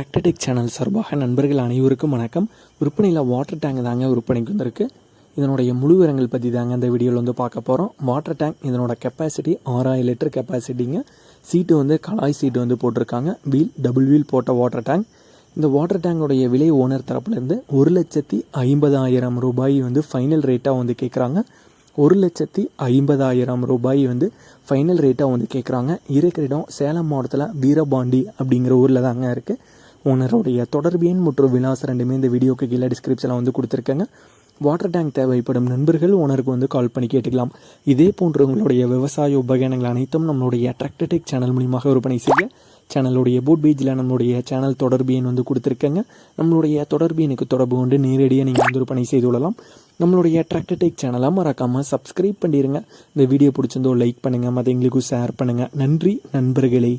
Tractor Tech channel சார்பாக நண்பர்கள் அனைவருக்கும் வணக்கம். விற்பனையில் வாட்டர் டேங்க் தாங்க விற்பனைக்கு வந்திருக்கு. இதனுடைய முழு விவரங்கள் பற்றி தாங்க இந்த வீடியோவில் வந்து பார்க்க போகிறோம் வாட்டர் டேங்க் இதனோட கெப்பாசிட்டி ஆறாயிரம் லிட்டர் கெப்பாசிட்டிங்க சீட்டு வந்து கலாய் சீட்டு வந்து போட்டிருக்காங்க. வீல் டபுள் வீல் போட்ட வாட்டர் டேங்க் இந்த வாட்டர் டேங்கோடைய விலை ஓனர் தரப்புலேருந்து ஒரு லட்சத்தி ஐம்பதாயிரம் ரூபாய் வந்து ஃபைனல் ரேட்டாக வந்து கேட்குறாங்க ஒரு லட்சத்தி ஐம்பதாயிரம் ரூபாய் வந்து ஃபைனல் ரேட்டாக வந்து கேட்குறாங்க இருக்கிற இடம் சேலம் மாவட்டத்தில் வீரபாண்டி அப்படிங்கிற ஊரில் தாங்க இருக்குது ஓனருடைய தொடர்பு எண் மற்றும் விலாசம் ரெண்டுமே இந்த வீடியோக்கு கீழே டிஸ்கிரிப்ஷனில் வந்து கொடுத்துருக்கேங்க. வாட்டர் டேங்க் தேவைப்படும் நண்பர்கள் ஓனருக்கு வந்து கால் பண்ணி கேட்டுக்கலாம். இதே போன்ற உங்களுடைய விவசாய உபகரணங்கள் அனைத்தும் நம்மளுடைய டிராக்டர்டெக் சேனல் மூலியமாக விற்பனை செய்ய சேனலுடைய போட் பேஜில் நம்மளுடைய சேனல் தொடர்பு எண் வந்து கொடுத்துருக்கேங்க. நம்மளுடைய தொடர்பு எனக்கு தொடர்பு கொண்டு நேரடியாக நீங்கள் வந்து விற்பனை செய்து கொள்ளலாம். நம்மளுடைய டிராக்டர்டெக் சேனலாக மறக்காமல் சப்ஸ்கிரைப் பண்ணிடுங்க இந்த வீடியோ பிடிச்சிருந்தோ லைக் பண்ணுங்கள் மற்றவங்களுக்கும் ஷேர் பண்ணுங்கள் நன்றி நண்பர்களே.